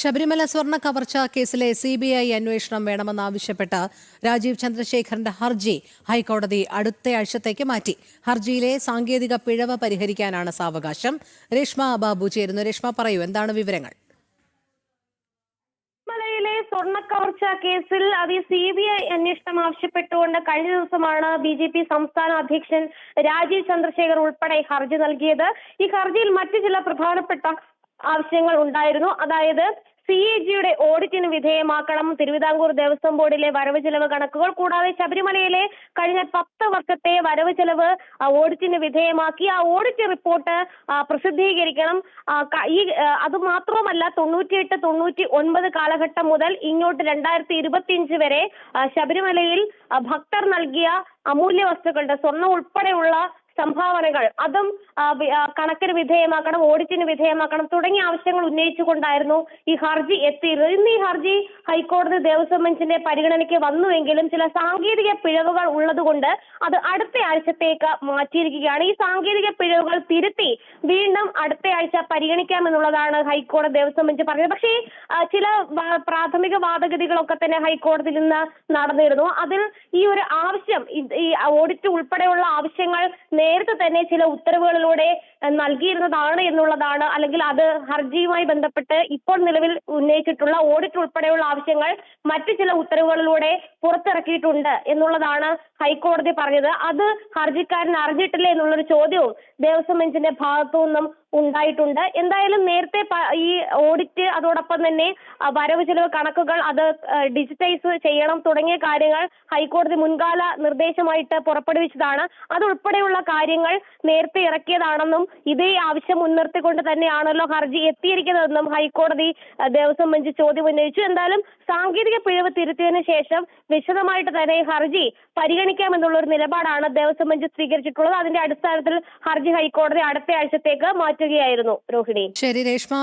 ശബരിമല സ്വർണ കവർച്ച കേസിലെ സി ബി ഐ അന്വേഷണം വേണമെന്നാവശ്യപ്പെട്ട് രാജീവ് ചന്ദ്രശേഖറിന്റെ ഹർജി ഹൈക്കോടതി അടുത്തയാഴ്ചത്തേക്ക് മാറ്റി. ഹർജിയിലെ സാങ്കേതിക പിഴവ് പരിഹരിക്കാനാണ് സാവകാശം. രേഷ്മ ബാബു ചേരുന്നു. രേഷ്മ പറയൂ എന്താണ് വിവരങ്ങൾ? മലയിലെ സ്വർണക്കവർച്ച കേസിൽ അത് സി ബി ഐ അന്വേഷണം ആവശ്യപ്പെട്ടുകൊണ്ട് കഴിഞ്ഞ ദിവസമാണ് ബി ജെ പി സംസ്ഥാന അധ്യക്ഷൻ രാജീവ് ചന്ദ്രശേഖർ ഉൾപ്പെടെ ഹർജി നൽകിയത്. ഈ ഹർജിയിൽ മറ്റു ചില പ്രധാനപ്പെട്ട ആവശ്യങ്ങൾ ഉണ്ടായിരുന്നു. അതായത് സി എ ജിയുടെ ഓഡിറ്റിന് വിധേയമാക്കണം. തിരുവിതാംകൂർ ദേവസ്വം ബോർഡിലെ വരവ് ചെലവ് കണക്കുകൾ കൂടാതെ ശബരിമലയിലെ കഴിഞ്ഞ പത്ത് വർഷത്തെ വരവ് ചെലവ് ഓഡിറ്റിന് വിധേയമാക്കി ആ ഓഡിറ്റ് റിപ്പോർട്ട് പ്രസിദ്ധീകരിക്കണം. ഈ ആ, അത് മാത്രമല്ല തൊണ്ണൂറ്റിയെട്ട് തൊണ്ണൂറ്റി ഒൻപത് കാലഘട്ടം മുതൽ ഇങ്ങോട്ട് രണ്ടായിരത്തി ഇരുപത്തിയഞ്ച് വരെ ശബരിമലയിൽ ഭക്തർ നൽകിയ അമൂല്യ വസ്തുക്കളുടെ സ്വർണം ഉൾപ്പെടെയുള്ള സംഭാവനകൾ. അതും കണക്കിന് വിധേയമാക്കണം ഓഡിറ്റിന് വിധേയമാക്കണം തുടങ്ങിയ ആവശ്യങ്ങൾ ഉന്നയിച്ചുകൊണ്ടായിരുന്നു ഈ ഹർജി എത്തിയിരുന്നത് ഇന്ന് ഈ ഹർജി ഹൈക്കോടതി ദേവസ്വം ബെഞ്ചിന്റെ പരിഗണനയ്ക്ക് വന്നുവെങ്കിലും ചില സാങ്കേതിക പിഴവുകൾ ഉള്ളതുകൊണ്ട് അത് അടുത്ത ആഴ്ചത്തേക്ക് മാറ്റിയിരിക്കുകയാണ്. ഈ സാങ്കേതിക പിഴവുകൾ തിരുത്തി വീണ്ടും അടുത്ത ആഴ്ച പരിഗണിക്കാമെന്നുള്ളതാണ് ഹൈക്കോടതി ദേവസ്വം ബെഞ്ച് പറഞ്ഞത്. പക്ഷേ ചില പ്രാഥമിക വാദഗതികളൊക്കെ തന്നെ ഹൈക്കോടതിയിൽ നിന്ന് നടന്നിരുന്നു. അതിൽ ഈ ഒരു ആവശ്യം ഈ ഓഡിറ്റ് ഉൾപ്പെടെയുള്ള ആവശ്യങ്ങൾ നേരത്തെ തന്നെ ചില ഉത്തരവുകളിലൂടെ നൽകിയിരുന്നതാണ് എന്നുള്ളതാണ്. അല്ലെങ്കിൽ അത് ഹർജിയുമായി ബന്ധപ്പെട്ട് ഇപ്പോൾ നിലവിൽ ഉന്നയിച്ചിട്ടുള്ള ഓഡിറ്റ് ഉൾപ്പെടെയുള്ള ആവശ്യങ്ങൾ മറ്റു ചില ഉത്തരവുകളിലൂടെ പുറത്തിറക്കിയിട്ടുണ്ട് എന്നുള്ളതാണ് ഹൈക്കോടതി പറഞ്ഞത്. അത് ഹർജിക്കാരൻ അറിഞ്ഞിട്ടില്ല എന്നുള്ളൊരു ചോദ്യവും ദേവസ്വം ബെഞ്ചിന്റെ ഭാഗത്തു നിന്നും ഉണ്ടായിട്ടുണ്ട്. എന്തായാലും നേരത്തെ ഈ ഓഡിറ്റ് അതോടൊപ്പം തന്നെ വരവ് ചെലവ് കണക്കുകൾ അത് ഡിജിറ്റൈസ് ചെയ്യണം തുടങ്ങിയ കാര്യങ്ങൾ ഹൈക്കോടതി മുൻകാല നിർദ്ദേശമായിട്ട് പുറപ്പെടുവിച്ചതാണ്. അതുൾപ്പെടെയുള്ള കാര്യങ്ങൾ നേരത്തെ ഇറക്കിയതാണെന്നും ഇതേ ആവശ്യം മുൻനിർത്തിക്കൊണ്ട് തന്നെയാണല്ലോ ഹർജി എത്തിയിരിക്കുന്നതെന്നും ഹൈക്കോടതി ദേവസ്വം ബെഞ്ച് ചോദ്യം ഉന്നയിച്ചു. എന്തായാലും സാങ്കേതിക പിഴവ് തിരുത്തിയതിനു ശേഷം വിശദമായിട്ട് തന്നെ ഹർജി പരിഗണിക്കാമെന്നുള്ള ഒരു നിലപാടാണ് ദേവസ്വം ബെഞ്ച് സ്വീകരിച്ചിട്ടുള്ളത്. അതിന്റെ അടിസ്ഥാനത്തിൽ ഹർജി ഹൈക്കോടതി അടുത്ത ആഴ്ചത്തേക്ക് മാറ്റുകയായിരുന്നു രോഹിണി. ശരി രേഷ്മ